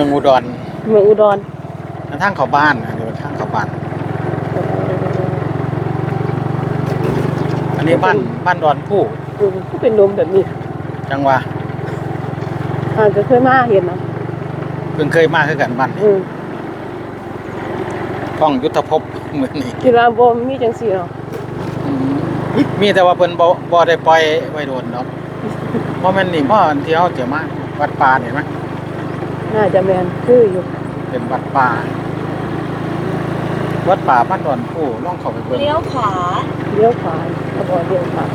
มืองอุดรเมืองอุดรทางเข้าบ้านอันนี้เป็นทางเข้าบ้าน อันนี้บ้านบ้านดอนผู้อืมก็เป็นลมแบบนี้จังหวะอ่าก็เคยมาเห็นนะเพิ่งเคยมาคือกันบ้านนี้อืมกล้องยุทธภพเหมือนนี่กีฬาบ่มีจังซี่เนาะมีแต่ว่าเพิ่นบ่บ่ได้ปล่อยไว้โดนเนาะเพราะมันนี่บ่อันที่เฮาจะมาวัดป่าเห็นไหม น่าจะแม่นคืออยู่เป็นวัดป่า วัดป่าบ้านดอนผู้ลองเข้าไปเบิ่งเลี้ยวขวาเลี้ยวขวาก็บ่เลี้ยวขวา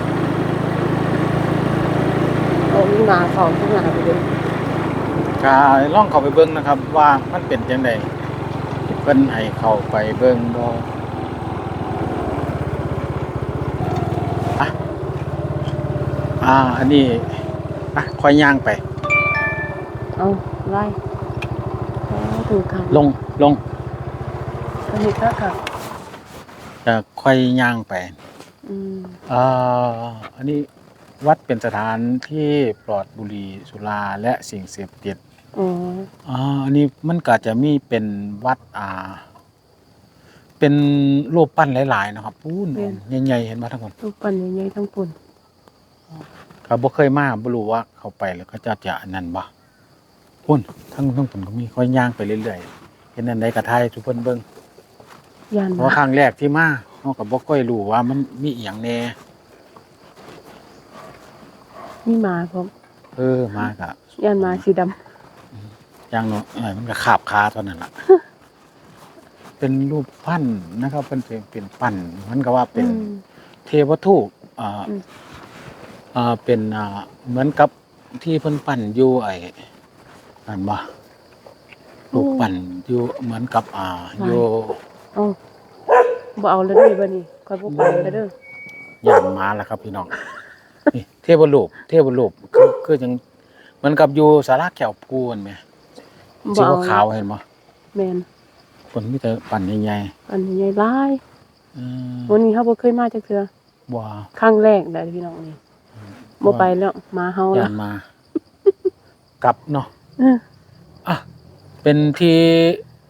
เอามีหนาเข้าข้างหน้าไปเลยก็ลองเข้าไปเบิ่งนะครับ ว่ามันเป็นจังไดเพิ่นให้เข้าไปเบิ่งบ่อะอ่า อันนี้อะค่อยย่างไป เอาไล่อ๋อถูกค่ะลงลงอันนี้ก็ค่ะจะค่อยย่างไปอืมอ่าอันนี้วัดเป็นสถานที่ปลอดบุหรี่สุราและสิ่งเสพติดอ๋ออ่าอันนี้มันก็จะมีเป็นวัดอ่า เป็นรูปปั้นหลายๆนะครับปูนใหญ่ๆเห็นมาทั้งหมดลูกปั้นใหญ่ๆทั้งปุ่นก็บ่เคยมาบ่รู้ว่าเขาไปแล้วเขาจะจะอันนั้นบ่ พุ่นทั้งทั้งผมก็มีค่อยย่างไปเรื่อยๆเห็นอันใดก็ทายทุกเพิ่นเบิ่งย่านเพมาราะครั้งแรกที่มาเฮาก็บ่ค่อยรู้ว่ามันมีอีหยังแน่มีหมาผมเออมาก็ย่านหมาสีดำอย่างเนาะเอ้ยมันก็ขาบขาเท่านั้นล่ะ เป็นรูปปั้นนะครับ เป็นเป็นเป็นปั้นมันก็ว่าเป็นอืม เทวทูปอ่าอืม อ่าเป็นอ่าเหมือนกับที่เพิ่นปั้นอยู่ไอ้ นั่นบ่รูปปั้นอยู่เหมือนกับอ่าอยู่เอาบ่เอาแล้วเด้อบัดนี้ค่อยบ่ไปแล้วเด้อย่านมาแล้วครับ พี่น้องนี่เทวรูปเทวรูปคือคือจังเหมือนกับอยู่สาราแก้วพูนแหมบ่สีเอาขาวๆเห็นบ่แม่นคนมีแต่ปั้นใหญ่อันใหญ่หลายๆอืมวันนี้เฮาบ่เคยมาจักเทื่อบ่ครั้งแรกได้พี่น้องนี่บ่ไปแล้วหมาเฮาย่าละนมา กลับเนาะเอออะเป็นที่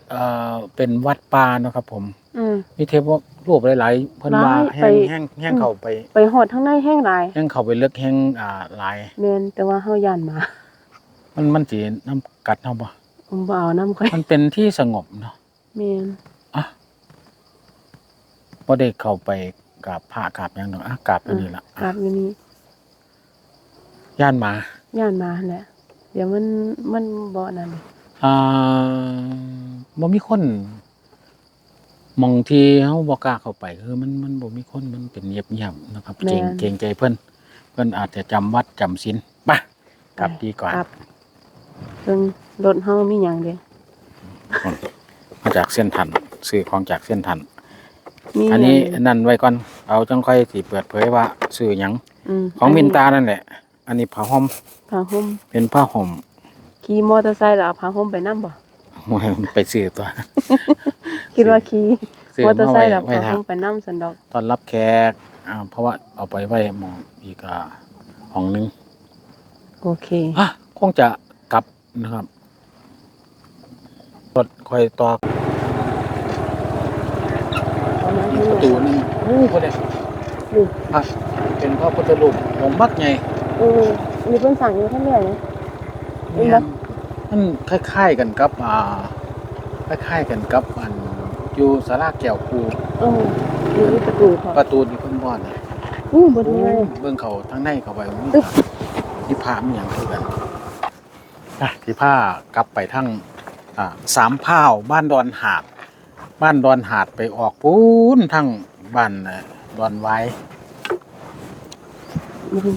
เอ่อเป็นวัดป่าเนาะครับ ผมอืม มีเทพรูปหลายๆเพิ่นว่าหลายแห้ไป งแห้งแห้งเข้าไปไปฮอดทางในแห้งหลายแห้งเข้าไปลึกแห้งอ่าหลาย แม่นแต่ว่าเฮาย่านหมามันมันสิน้ำกัดเฮาบ่ผมบ่เอานํค่อยมันเป็นที่สงบเนาะแม่นอะบ่ได้เข้าไปกราบพระกราบหยังดอกอะกราบอันนี้ล่ะกราบอยู่นี่ย่านหมาย่านหมาหั่นแหละ เดี๋ยวมันมันบ่นั่นอ่าบ่มีคนหมองที่เฮาบ่กล้าเข้าไปคือมันมันบ่มีคนมันเป็นเงียบๆนะครับ เกรงเกรงใจเพิ่นเพิ่นอาจจะจำวัดจำศีลไปกลับดีกว่าครับเบิ่งรถเฮามีหยังเด้มาจากเส้นทันซื้อของจากเส้นทันมีอันนี้หยังนั่นไว้ก่อน เอาจังค่อยสิเปิดเผยว่าซื้อหยังมของมินตานั่นแหละ อันนี้ผ้าห่มผ้าห่มเป็นผ้าห่มขี่มอเตอร์ไซค์แล้วเอาผ้าห่มไปนํบ่โอ้ยมันไปซื้อตัว คิดว่าขี่ซื้อมอเตอร์มาไซไว้ค์แล้วไว้ผ้าทาห่มไปนํซั่นดอกตอนรับแขกอ่าเพราะว่าเอาไปไว้หมองอีกอ่าห้องหนึงโอเคอะคงจะกลับนะครับรถคอยต่อประตูนี่โอ้บ่ได้นี่อะเป็นพระพุทธรูปองค์บักใหญ่เออมีเพิ่นสั่งอยู่ข้างในนะเห็นปะมันคล้ายๆกันกับอ่าคล้ายๆกันกับอันอยู่สาราแก้วคูเออมีประตูค่ะประตูนี่เพิ่นบ่อนนะอู้บ่ได้ไงเบิ่งเขาทางในเข้าไปมีอึ๊บที่พามีหยังคือกันอะที่พากลับไปทางอ่าสามพร้าวบ้านดอนหาด บ้านดอนหาดไปออกปูนทางบ้านเอ่อดอนไว้อืม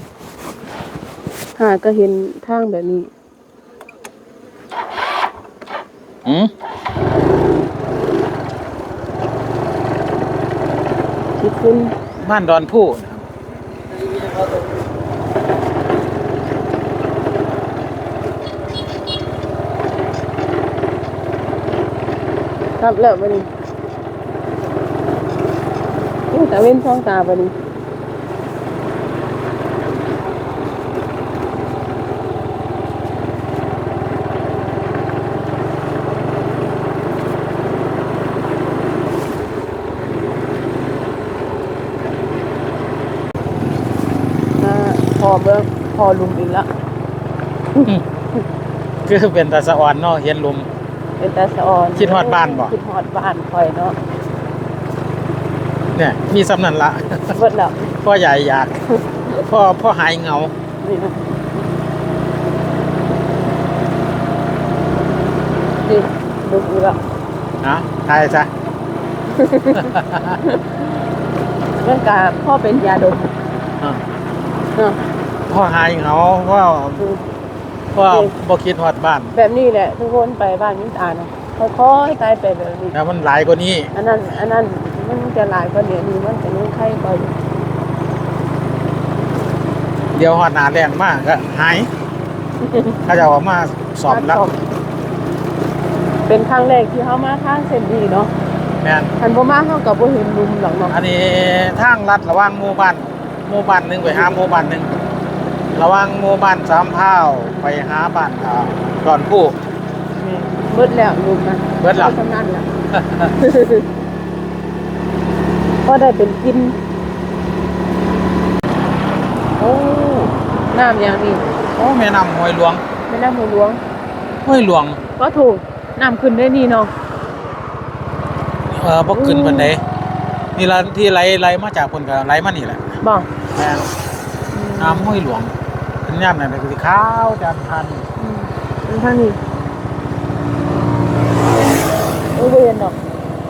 หาก็เห็นทางแบบนี้อืมที่คุณบ้านดอนผู้นะครับครับแล้วบัดนี้อู้แต่เว้นช่องตาบัดนี้ อเบิ่งพอลุมอีกแล้วคือเป็นตาสะอ่อนเนาะเห็นลุม เป็นตาสะออนคิดฮอดบ้านบ่คิดฮอดบ้านคอยเนาะเนี่ย มีสำนันละเบิดแล้วพ่อใหญ่อยากพ่อพ่อหายเหงานี่นะนี่ลุมอีกแล้วนะทายซะเรื่องการพ่อเป็นยาดมอ่า เนาะพ่อหายเหงาพ่อคือพ่อบ่คิดฮอดบ้าน แบบนี้แหละ ทุกคนไปบ้านมิตาเนาะค่อยๆตายไปแบบนี้แล้วมันหลายกว่านี้ อันนั้น อันนั้นมันจะหลายกว่าเดี๋ยวนี้มันจะนุ่งไข่กว่าอยู่เดี๋ยวฮอดหน้าแรงมากก็หายเขาจะเอามาสอบแล้ว เป็นครั้งแรกที่เขามาทางเส้นดีเนาะแม่นทันบ่มาเขากับบ่เห็นลุมหรอกเนาะอันนี้ทางลัดระหว่างหมู่บ้านหมู่บ้านหนึงไปหาหมู่บ้านหนึง ระหว่างหมู่บ้านสามพร้าวไปหาบ้านอ่าดอนผู้ เบิดแล้วลุมนะเบิดแล้ว ท่านั้นแหละก็ได้เป็นกิน โอ้น้ำอย่างนี้โอ้แม่น้ำห้วยหลวงไม่น้ำหัวหลวง ห้วยหลวงก็ถูกน้ำขึ้นได้นี่เนาะ เออบ่ขึ้นปานใดนี่ละที่ไหลไหลมาจากคนก็ไหลมานี่แหละบอกแม่นน้ำห้วยหลวง เป็นย่ำนั่นก็สิขาวจานพันอืมเป็นทางนี้โอ้เวียนดอก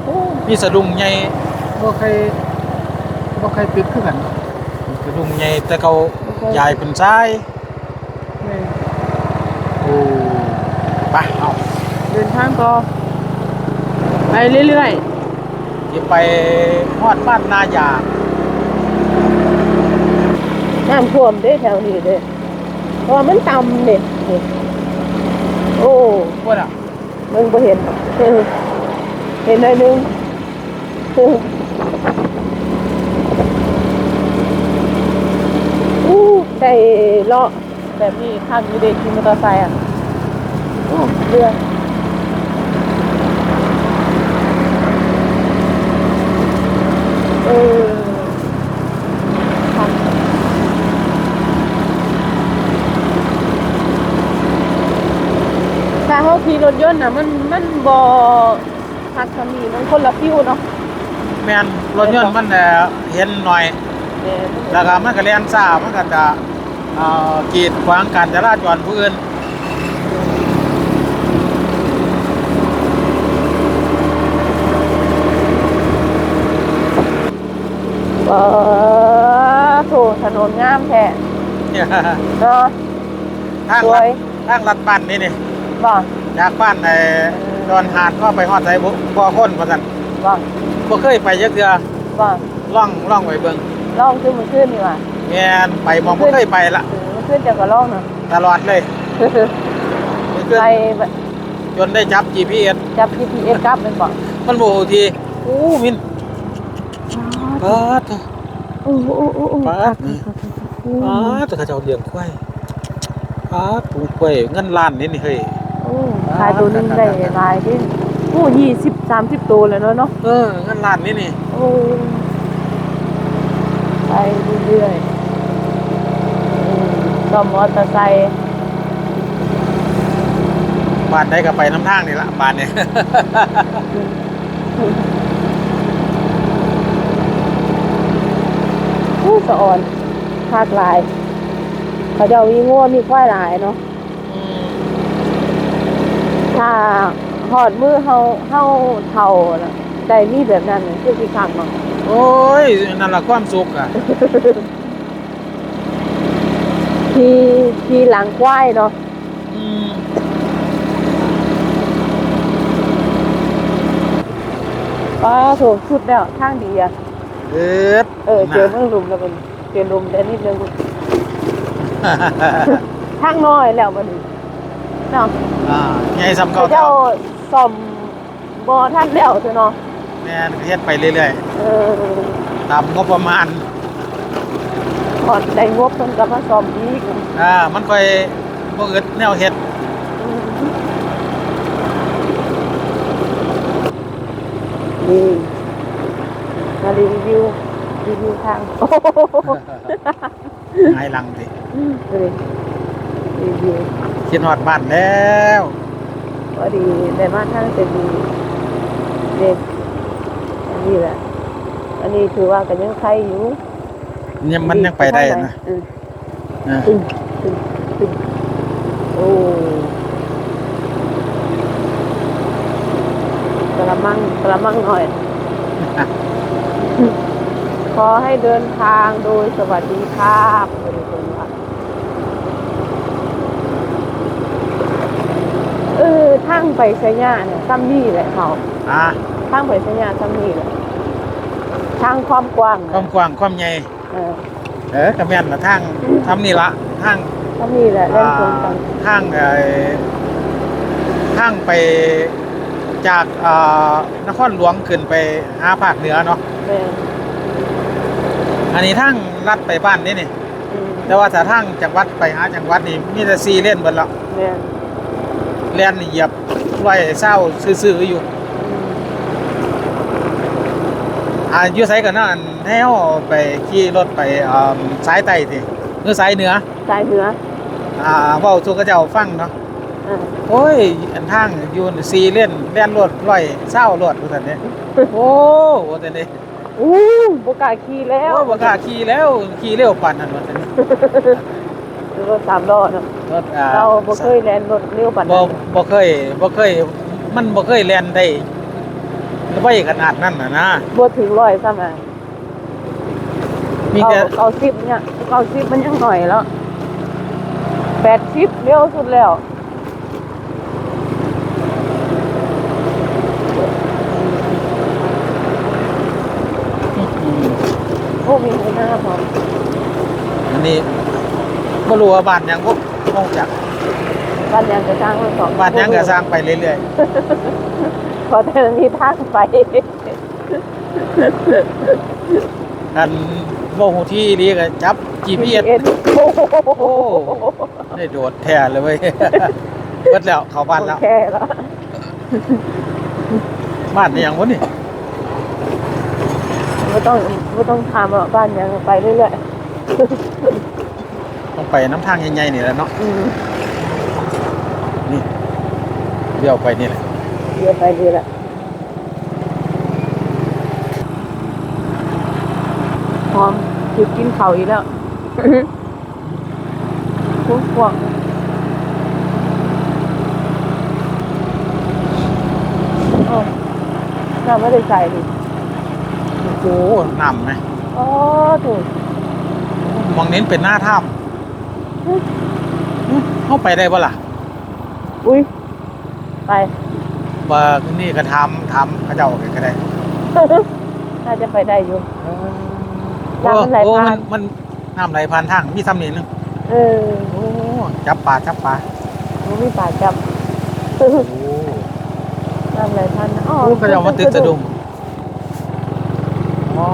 โอ้มีสะดุ้งใหญ่บ่เคยบ่เคยตึกคือกันสะดุ้งใหญ่แต่เขายายเป็นทรายแม่โอ้ไปเอาเดินทางต่อไปเรื่อยสิไปฮอดบ้านนายางๆน้ำท่วมเด้แถวนี้เด้เพราะว่ามันต่ำเนี่ยโอ้ปวดอะมึงบ่เห็น เห็นอะไรนึงอู้ใจเลาะแบบนี้ข้างนี้เด็กขี่มอเตอร์ไซค์อะโอ้เรือเออค่ะถ้าเขาขี่รถยนต์น่ะมันมันบ่พักสมีมันคนละฟิวเนาะแม่นรถยนต์มันเอ่อเห็นหน่อย เออแล้วก็มันก็เลียนซ่ามันก็จะเอ่อกีดขวางการจราจรผู้อื่นเออโถถนนงามแท้เนี่ยเนาะ ทางสวลัดย ทางลัดบ้านนี่นี่บ่ จากบ้านไอ้ดอนหาดก็ไปฮอดไสบ่บ่คนว่าซั่นบ่บ่เคยไปจักเทื่อบ่ล่องล่องไว้เบิ่งลองขึ้นมันขึ้นนี่ว่ะแม่นไปมองบ่เคยไปละเออมันขึ้นจากกระลองเนาะตลอดเลยมันขึ้นไปแบบจนได้จับ GPS จับ GPS กลับเป็นบ่มันโมโหทีอู้มินปาดโอ้โอ้โอ้โอ้ปาดปาดแต่เขาเจ้าเลี้ยงควายปาดปูควายเงินล้านนี่นี่เฮ้ยโอ้ ขายตัวหนึงได้หลายดิโอ้ยี่สิบสามสิบตัวเลยเนาะเนาะเออเงินล้านนี่นี่โอ้ไปเรื่อยๆอืมก็มอเตอร์ไซค์บ้านใดก็ไปน้ำทางนี่ละบ้านเนี่ย ผู้สะอ่อนภาคหลาย เขาเจะมีงัวมีควายหลายเนาะ ถ้าหอดมือเฮาเฮาเท่าน่ะได้มีแบบนั้นน่ะคือสิคักเนาะโอ้ยนั่นละความสุขอะที่ที่หลังควายเนาะอืมป้าโถสุดแล้วทางดีอะเอ็ดเออเจอเมืองลุมแล้วมันเจอลุมแต่นิดนึงทางน้อยแล้วมัน เนาะอ่าไงสำเขาเก่าเจ้าซ่อมบ่ทันแล้วเนาะแม่นเฮ็ดไปเรื่อยเออๆตามงบประมาณหอดได้งบเพิ่นก็มาซ่อมอีกอ่ามันค่อยบ่อึดแนวเฮ็ดนี่มารีวิวรีวิวทางไงายหลังดิเลย รีวิวคิดฮอดบ้านแล้วพอดีได้มาทางเซบีเด็กอันนี้แหละ อันนี้ถือว่ากันยังใครอยู่ยังมันยังไปได้นะตึงตึงตึงโอ้กระมังกระมังหน่อย ขอให้เดินทางโดยสวัสดีครับบริสุทธิ์ครับ เออทางไปชัยญาเนี่ยซ้ำนี่แหละเขาอ่าทางไปชัยญาซ้ำนี่แหละทางความกว้างความกว้างความใหญ่เออเออกระแม่นละทางทำนี่ละทางซ้ำนี่แหละเล่นตรงกันทางเอ่อทางไปจากอ่านครหลวงขึ้นไปหาภาคเหนือเนาะแม่นอันนี้ทางลัดไปบ้านนี่นี่อืมแต่ว่าถ้าทางจากวัดไปหาจังหวัดนี่มีแต่ซีเล่นเบิดแล้ว แม่นเล่นนี่เหยียบร้อยเศร้าซื่อๆอยู่อืมอ่าอยู่ไสกันเนาะอันให้เฮาไปขี่รถไปอ่าสายใต้ติหรือสายเหนือ สายเหนือ อ่าเว้าสู่กระเจ้าฟังเนาะอ่าโอ้ย อันทางอยู่ซีเล่นแล่นรถร้อยเศร้ารถว่าซั่นเด้โอ้ว่าซั่นเด้อู้บกล้าขี่แล้วโอ้บ่กล้าขี่แล้วขี่เร็วปานนั้นว่าซั่นเด้ รถสามล้อเนาะรถอ่าเราบ่เคยแล่นรถเร็วปานบ่นั้นบ่เคยบ่เคย มันบ่เคยแล่นได้ไว้ขนาดนั้นน่ะนะบ่ถึงร้อยซ้ำอะมีแต่เก้าสิบเนี่ยเก้าสิบมันยังหน่อยแล้วแปดสิบเร็วสุดแล้วอืมโอ้มีหัวหน้าพร้อมอันนี้ บ่รู้ว่าบ้านหยังบ่คงจักบ้านยังจะสร้างมันสองบ้านหยังก็สร้างไปเรื่อยพอแต่มีทางไป ๆอันบ่ฮู้ที่ดีก็จับ GPS โอ้โหโอ้ได้โดดแท้เลยเว้ยเบิดแล้วเข้าบ้านแล้วแค่แล้วบ้านนี่หยังวะนี่ไม่ต้องไม่ต้องถามอะบ้านยังไปเรื่อย ต้องไปน้ำทางใหญ่ๆนี่แหละเนาะๆอืมนี่เดี๋ยวไปนี่แหละเดี๋ยวไปเรื่อยละพร้อมคือกินข้าวอีกแล้วพวกพวกโอ้น่าไม่ได้ใส่ดิโอ้น้ำไหมอ๋อถูกมองเน้นเป็นหน้าถ้ำอื้อ เข้าไปได้บ่ล่ะ อุ้ยไปว่านี่ก็ทำทำเขาเจ้าก็ได้น่าจะไปได้อยู่โอ้น้ำมันไหลโอ้ผ่านมันมันน้ำไหลผ่านทางมีซ้ำนี่นึงเออโอ้จับปลาจับปลามันมีป่าจับโอ้น้ำไหลพันอ๋อโอ้เขาเจ้ามาติดสะดุ้งอ๋อ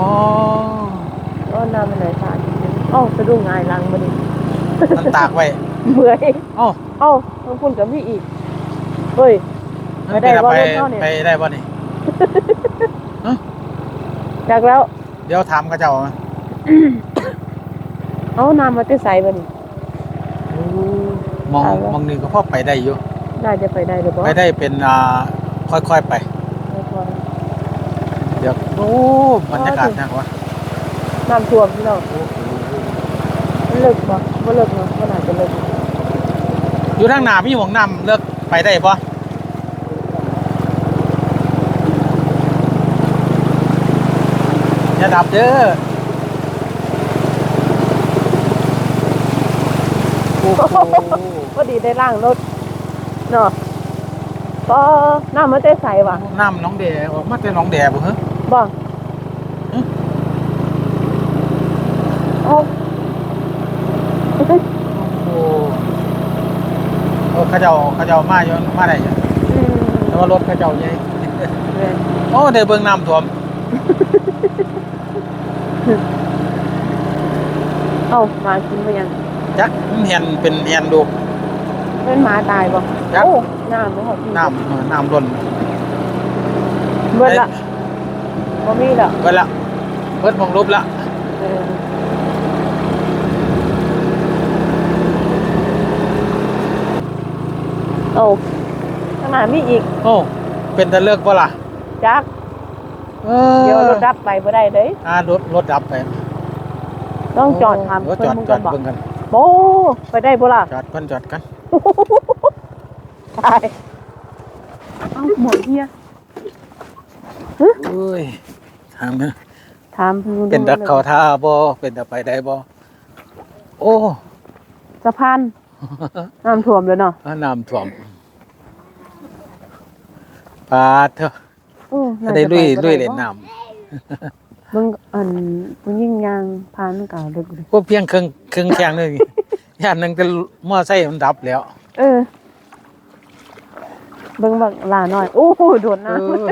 อ๋อน้ำมันไหลพันอ๋อสะดุ้งง่ายหลังมาดิ มันตากไว้เมื่อยเอ้าเอ้าต้องพูดกับพี่อีกเฮ้ยไปได้บ่ไปรถเท่าเนี่ยไปได้บ่นี่จากแล้ว เดี๋ยวถามเขาเจ้ามาเอ้าน้ำมาจะใส่บ่นี่มองตายแล้วมองนี่ก็พอไปได้อยู่น่าจะไปได้หรือเปล่าไปได้เป็นอ่าค่อยๆไปเดี๋ยวโอ้บรรยากาศนะวะน้ำท่วมพี่น้องมันเลิกบ่ บ่เลิกเนาะบ่น่าจะเลิกอยู่ทางหน้ามีหมองน้ำเลิกไปได้ปะอย่าดับเด้อโอ้โหพอดีได้ล่างรถเนาะก็น้ำมันจะใส่ว่ะน้ำหน้องแดออกมาแต่หน้องแดบ่เหรอบ่ฮะโอ้ โอ้โอ้เขาเจ้าเขาเจ้ามาอยู่มาได้อยู่อืมแต่ว่ารถเขาเจ้าใหญ่แม่นโอ้ได้เบิ่งน้ำท่วมเอ้าหมากินไปยังจักมันเห็นเป็นเห็นดูเป็นหมาตายบ่ยักษ์โอ้น้ำบ่ฮอดพี่น้ำเออน้ำล้นเบิดละบ่มีละเบิดละเบิดมองรูปละ อ ออ โอ้ข้างหน้ามีอีกโอ้ เป็นตะเลือกบ่ล่ะจักเออเดี๋ยวรถดับไปบ่ได้เด้อ่ารถรถดับไปต้องจอดทำเออเพิ่จนอดมึงจกัอดนบอกเบิ่งกันโอ้ไปได้บ่ล่ะจอดกันจอดกันตายเอ้าหมดเฮียเอ้ยถามนะถามพิ่ดูเป็นดักลยเขาท่าบ่เป็นตะไปได้บ่โอ้สะพาน น้ำท่วมเลยเนาะน้ำท่วมปาดเถอะโอ้น่าได้จะลุยไปบ่ลุยได้เล่นบ่น้เบิ่งอันเบิ่งยิ่งยางพานมันก็ลึกเลยำพวกเพียงครึ่งครึ่งแข้งนึงย่านหนึงแต่มอไซค์มันดับแล้ว เออเบิ่งบักหลาน้อย โอ้โหโดดเอน้ำอ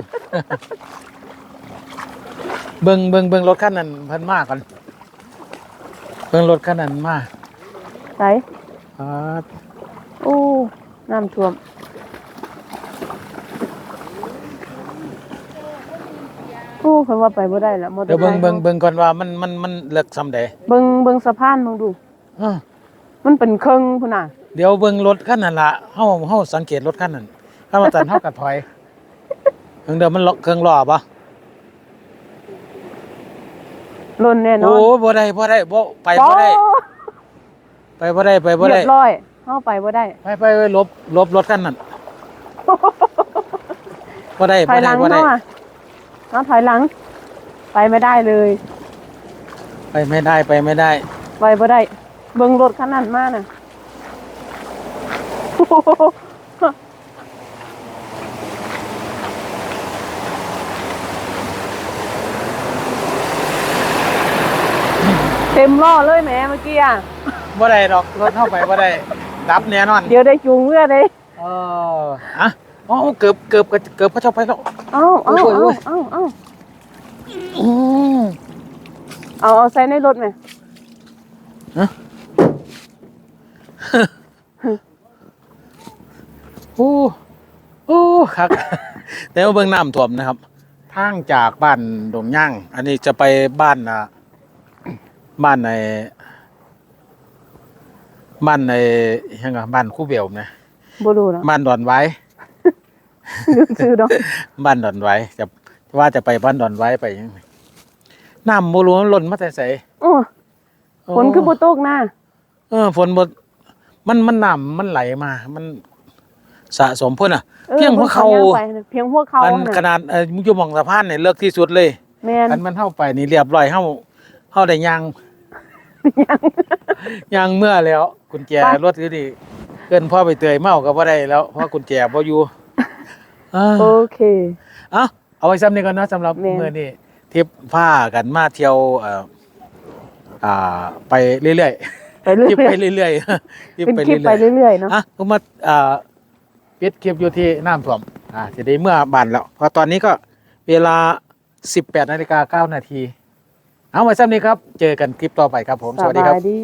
เบิ่งเบิ่งเบิ่งรถคันนั้นเพิ่นมาก่อนเบิ่งรถคันนั้นมาใส่ ปาดโอ้น้ำท่วมโอ้เพิ่นว่าไปบ่ได้ละมอเตอเดี๋ยวร์ไซเบิ่งค์เบิ่งเบิ่งก่อนว่ามันมันมันเลิกซ้ำใดเบิ่งเบิ่งสะพานมองดูเออมันเป็นเครื่องพุ่นน่ะ เดี๋ยวเบิ่งรถคันนั้นล่ะเฮาเฮาสังเกตรถคันนั้นถ้ามาตันเฮาก็ถอยเบิ่งเดี๋ยวมันล็อกเครื่องล้อบ่ล้นแน่นอโอ้นบ่ได้บ่ได้บ่ไปบ่ได้ ไปบ่ได้ไปบ่เรีได้ยบร้อยเข้าไปบ่ได้ไปไปไปลบลบรถคันนั้นบ่ได้ถบ่อยหได้ลังบ่ได้เนาะเอาถอยหลัง ไปไม่ได้เลยไปไม่ได้ไปไม่ได้ ไปบ่ได้ เบิ่งรถคันนั้นมาน่ะเต็มล้อเลยแหมเมื่อกี้อะ บ่ได้ดอกรถเข้าไปบ่ได้ดับแน่นอนเดี๋ยวได้จูงเมื่อเลยเอออะอ๋อเกือบเกือบเกือบเขาเจ้าไปแล้ว เอ้าเอ้าโอ้ยโอ้เอ้ายเอ้าเอ้าอืม เอาเอาใส่ในรถไหมโอ้โอ้ครับ แต่ว่าเบิ่งน้ำท่วมนะครับ ทางจากบ้านดงย่าง อันนี้จะไปบ้านอะบ้านใน บ้านในยังไงบ้านคู่เบลนะบ่รู้นะบ้านดอนไว้นึกชื่อดอกบ้านดอนไว้จะว่าจะไปบ้านดอนไว้ไปยังไงน้ำบ่รู้มันหล่นมาแต่ไสโอ้ฝนคือบ่ตกนะเออฝนบ่มันมันน้ำมันไหลมา มันสะสมพุ่นอะออเพียงหัวเข่าพิ่นก็ย่งไปนะเพียงหัวเข่าอันน่ะขนาดเอ่ออยู่หมองสะพานเนี่ยเลิกที่สุดเลยแม่นอันมันเข้าไปนี่เรียบร้อยเข้าเข้าได้ยาง ยางเมื่อแล้ว กุญแจรถอยู่นี่เกินพ่อไปเตยเมาก็บ่ได้แล้วเพราะกุญแจบ่อยู่อ่าโอเค เอ้าเอาไว้ซ้ำนี้ก่อนเนาะสำหรับแม่น มื้อนี้ทริปพากันมาเที่ยวเอ่ออ่าไปเรื่อยไปเรื่ๆทริปอยไปเรื่อยๆทริปเป็นไปคลิปไปเรื่อยเรื่อยๆเนาะๆอะผมมาอ่าปิดคลิปอยู่ที่น้ำท่วมอ่าสิได้เมื่อบ้านแล้วเพราะตอนนี้ก็เวลา 18นาฬิกา9นาที เอาไว้ซ้ำนี้ครับ เจอกันคลิปต่อไปครับผม สวัสดีครับ บายดี